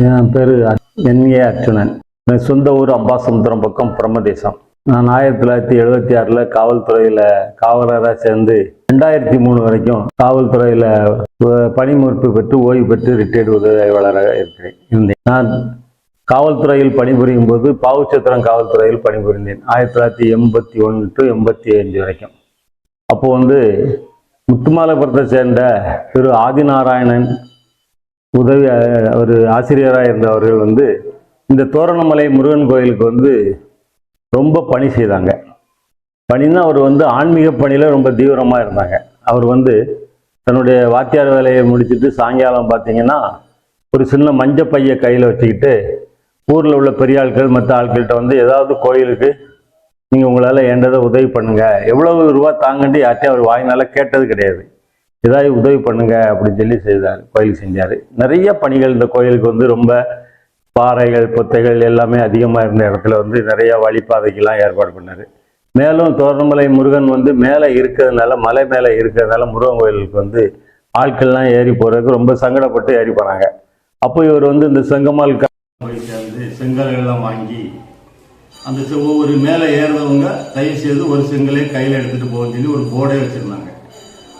என் பேர் என்ஏ அர்ச்சுனன் என் சொந்த ஊர் அம்பாசமுத்திரம் பக்கம் பிரம்மதேசம். நான் ஆயிரத்தி தொள்ளாயிரத்தி எழுபத்தி ஆறில் காவல்துறையில் காவலராக சேர்ந்து ரெண்டாயிரத்தி மூணு வரைக்கும் காவல்துறையில் பணிமுறிப்பு பெற்று ஓய்வு பெற்று ரிட்டையர்டு உதவியாளராக இருக்கிறேன் இருந்தேன். நான் காவல்துறையில் பணிபுரியும் போது பாவுச்சத்திரம் காவல்துறையில் பணிபுரிந்தேன் ஆயிரத்தி தொள்ளாயிரத்தி எண்பத்தி ஒன்று டு எண்பத்தி அஞ்சு வரைக்கும். அப்போது வந்து முத்துமாலபுரத்தை சேர்ந்த திரு ஆதிநாராயணன் உதவி அவர் ஆசிரியராக இருந்தவர்கள் வந்து இந்த தோரணமலை முருகன் கோயிலுக்கு வந்து ரொம்ப பணி செய்தாங்க. பணின்னா அவர் வந்து ஆன்மீக பணியில் ரொம்ப தீவிரமாக இருந்தாங்க. அவர் வந்து தன்னுடைய வாத்தியார் வேலையை முடிச்சுட்டு சாயங்காலம் பார்த்தீங்கன்னா ஒரு சின்ன மஞ்ச பைய கையில் வச்சுக்கிட்டு ஊரில் உள்ள பெரிய ஆட்கள் மற்ற ஆட்கள்கிட்ட வந்து ஏதாவது கோயிலுக்கு நீங்கள் உங்களால் ஏண்டதை உதவி பண்ணுங்க. எவ்வளவு ரூபா தாங்கன்ட்டு யார்ட்டையும் அவர் வாங்கினால கேட்டது கிடையாது. ஏதாவது உதவி பண்ணுங்க அப்படின்னு சொல்லி செய்தார் கோயில் செஞ்சார். நிறைய பணிகள் இந்த கோயிலுக்கு வந்து ரொம்ப பாறைகள் பொத்தைகள் எல்லாமே அதிகமாக இருந்த இடத்துல வந்து நிறைய வழிபாதைக்கெல்லாம் ஏற்பாடு பண்ணார். மேலும் தோரணமலை முருகன் வந்து மேலே இருக்கிறதுனால மலை மேலே இருக்கிறதுனால முருகன் கோயிலுக்கு வந்து ஆட்கள்லாம் ஏறி போகிறதுக்கு ரொம்ப சங்கடப்பட்டு ஏறி போகிறாங்க அப்போ இவர் வந்து இந்த செங்கமால் போய் சேர்ந்து செங்கல் வாங்கி அந்த ஒவ்வொரு மேலே ஏறுறவங்க தயவு செய்து ஒரு செங்கலே கையில் எடுத்துகிட்டு போகணும்னு சொல்லி ஒரு போர்டே வச்சுருந்தாங்க.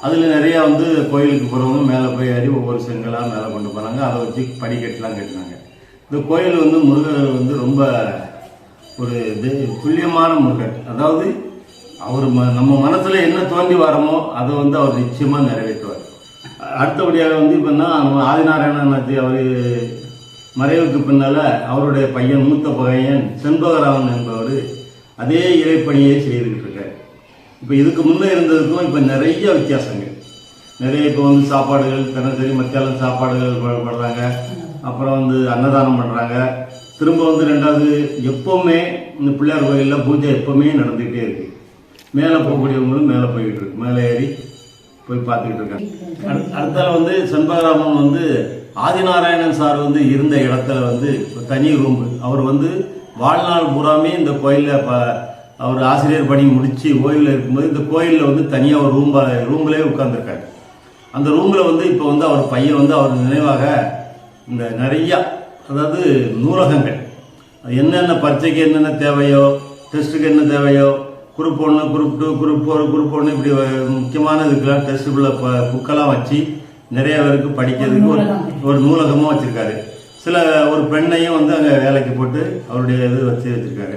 அதில் நிறையா வந்து கோயிலுக்கு போகிறவங்க மேலே போய் ஏறி ஒவ்வொரு செங்கலாக மேலே கொண்டு போனாங்க அதை வச்சு படிக்கட்டுலாம் கட்டினாங்க இந்த கோயில் வந்து முருகர் வந்து ரொம்ப ஒரு தெ- துல்லியமான முருகர். அதாவது அவர் ம நம்ம மனசில் என்ன தோண்டி வரமோ அதை வந்து அவர் நிச்சயமாக நிறைவேற்றுவார். அடுத்தபடியாக வந்து இப்போன்னா நம்ம ஆதிநாராயணநாத்தி அவர் மறைவுக்கு பின்னால அவருடைய பையன் மூத்த பையன் செண்பகராமன் என்பவர் அதே இறைப்பணியை செய்துக்கிட்டு இப்போ இதுக்கு முன்னே இருந்ததுக்கும் இப்போ நிறைய வித்தியாசங்கள். நிறைய இப்போ வந்து சாப்பாடுகள் தினசரி மத்தியானம் சாப்பாடுகள் ப- அப்புறம் வந்து அன்னதானம் பண்ணுறாங்க திரும்ப வந்து ரெண்டாவது எப்போவுமே இந்த பிள்ளையார் கோயிலில் பூஜை எப்போவுமே நடந்துக்கிட்டே இருக்கு. மேலே போகக்கூடியவங்களும் மேலே போய்கிட்டு இருக்கு. மேலே ஏறி போய் பார்த்துக்கிட்டு இருக்காங்க. அடுத்தால வந்து செண்பகராமன் வந்து ஆதிநாராயணன் சார் வந்து இருந்த இடத்துல வந்து தனி ரூம். அவர் வந்து வாழ்நாள் பூராமே இந்த கோயிலில் ப அவர் ஆசிரியர் பணி முடிச்சு ஓய்வில் இருக்கும்போது இந்த கோயிலில் வந்து தனியாக ஒரு ரூம் ரூம்லேயே உட்காந்துருக்காரு அந்த ரூமில் வந்து இப்போ வந்து அவர் பையன் வந்து அவர் நினைவாக இந்த நிறையா அதாவது நூலகங்கள். என்னென்ன பரீட்சைக்கு என்னென்ன தேவையோ டெஸ்ட்டுக்கு என்ன தேவையோ குரூப் ஒன்று group two group four group ஒன்று இப்படி முக்கியமான இதுக்கெல்லாம் டெஸ்ட்டுக்குள்ள புக்கெல்லாம் வச்சு நிறைய பேருக்கு படிக்கிறதுக்கு ஒரு ஒரு நூலகமும் வச்சுருக்காரு. சில ஒரு பெண்ணையும் வந்து அங்கே வேலைக்கு போட்டு அவருடைய இது வச்சு வச்சுருக்காரு.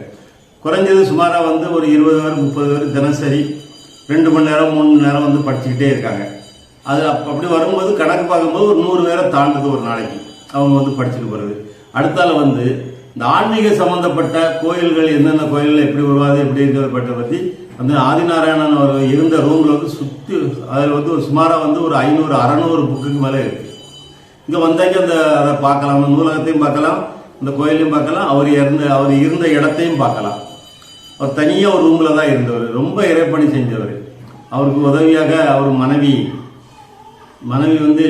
குறைஞ்சது சுமாராக வந்து ஒரு இருபது பேர் முப்பது பேர் தினசரி ரெண்டு மணி நேரம் மூணு மணி நேரம் வந்து படிச்சுக்கிட்டே இருக்காங்க. அது அப்ப- அப்படி வரும்போது கணக்கு பார்க்கும்போது ஒரு நூறு பேரை தாண்டுது ஒரு நாளைக்கு அவங்க வந்து படிச்சுட்டு போகிறது அடுத்தால வந்து இந்த ஆன்மீக சம்பந்தப்பட்ட கோயில்கள் என்னென்ன கோயில்கள் எப்படி உருவாது எப்படிங்கிறத பற்றி வந்து ஆதிநாராயணன் அவர் இருந்த ரூமில் வந்து சுற்றி அதில் வந்து ஒரு சுமாராக வந்து ஒரு ஐநூறு அறநூறு புக்குக்கு மேலே இருக்குது இங்கே வந்தாக்க அந்த அதை பார்க்கலாம் அந்த நூலகத்தையும் பார்க்கலாம் இந்த கோயிலையும் பார்க்கலாம் அவர் இருந்த அவர் இருந்த இடத்தையும் பார்க்கலாம். அவர் தனியாக ஒரு ரூமில் தான் இருந்தவர். ரொம்ப இறைப்பணி செஞ்சவர். அவருக்கு உதவியாக அவர் மனைவி மனைவி வந்து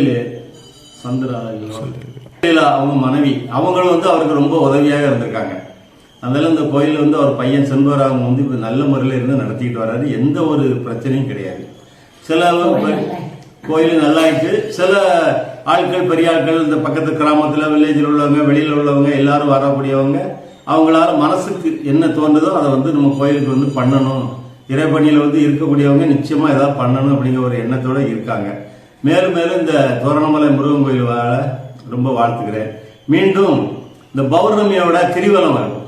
சந்திரா அவங்க மனைவி. அவங்களும் வந்து அவருக்கு ரொம்ப உதவியாக இருந்திருக்காங்க. அதனால இந்த கோயில் வந்து அவர் பையன் செண்பகராமன் வந்து இப்போ நல்ல முறையில் இருந்து நடத்திக்கிட்டு வர்றாரு எந்த ஒரு பிரச்சனையும் கிடையாது. சில கோயில் நல்லா இருக்கு. சில ஆட்கள் பெரிய ஆட்கள் இந்த பக்கத்து கிராமத்தில் வில்லேஜில் உள்ளவங்க வெளியில் உள்ளவங்க எல்லாரும் வரக்கூடியவங்க. அவங்களால மனசுக்கு என்ன தோன்றுதோ அதை வந்து நம்ம கோயிலுக்கு வந்து பண்ணணும். இறைப்பணியில் வந்து இருக்கக்கூடியவங்க நிச்சயமாக ஏதாவது பண்ணணும் அப்படிங்கிற ஒரு எண்ணத்தோட இருக்காங்க. மேலும் மேலும் இந்த தோரணமலை முருகன் கோயில் வாழ ரொம்ப வாழ்த்துக்கிறேன். மீண்டும் இந்த பௌர்ணமியோட கிரிவலம் வரும்.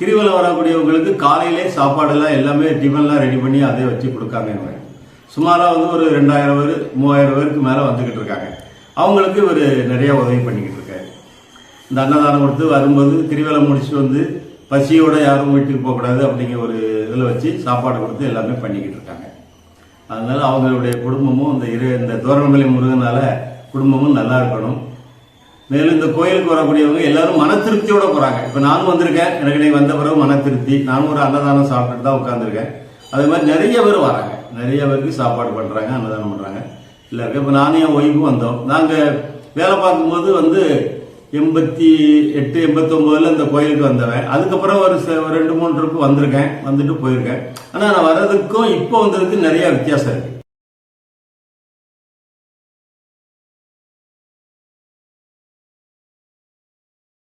கிரிவலம் வரக்கூடியவங்களுக்கு காலையிலே சாப்பாடெல்லாம் எல்லாமே டிஃபன்லாம் ரெடி பண்ணி அதை வச்சு கொடுக்காங்க இவங்க. சுமாராக வந்து ஒரு ரெண்டாயிரம் பேர் மூவாயிரம் பேருக்கு மேலே வந்துக்கிட்டு இருக்காங்க. அவங்களுக்கு இவர் நிறைய உதவி பண்ணிக்கிட்டு இருக்காங்க இந்த அன்னதானம் கொடுத்து வரும்போது திருவிழா முடிச்சுட்டு வந்து பசியோட யாரும் வீட்டுக்கு போகக்கூடாது அப்படிங்கிற ஒரு இதில் வச்சு சாப்பாடு கொடுத்து எல்லாமே பண்ணிக்கிட்டு இருக்காங்க. அதனால அவங்களுடைய குடும்பமும் இந்த இரு இந்த தோரணமலை முருகனால குடும்பமும் நல்லா இருக்கணும். மேலும் இந்த கோயிலுக்கு வரக்கூடியவங்க எல்லாரும் மன திருப்தியோட போறாங்க. இப்போ நானும் வந்திருக்கேன். எனக்கு இன்னைக்கு வந்த பிறகு மன திருப்தி. நானும் ஒரு அன்னதானம் சாப்பிட்டுட்டு தான் உட்காந்துருக்கேன் அதே மாதிரி நிறைய பேர் வராங்க. நிறைய பேருக்கு சாப்பாடு பண்றாங்க அன்னதானம் பண்றாங்க. இல்லை இப்போ நானும் ஓய்வு வந்தோம். நாங்கள் வேலை பார்க்கும்போது வந்து எண்பத்தி எட்டு எண்பத்தொம்போதுல அந்த கோயிலுக்கு வந்தவன். அதுக்கப்புறம் ஒரு ஒரு ரெண்டு மூணு ட்ரிப்பு வந்திருக்கேன். வந்துட்டு போயிருக்கேன். ஆனால் நான் வர்றதுக்கும் இப்போ வந்ததுக்கு நிறைய வித்தியாசம் இருக்கு.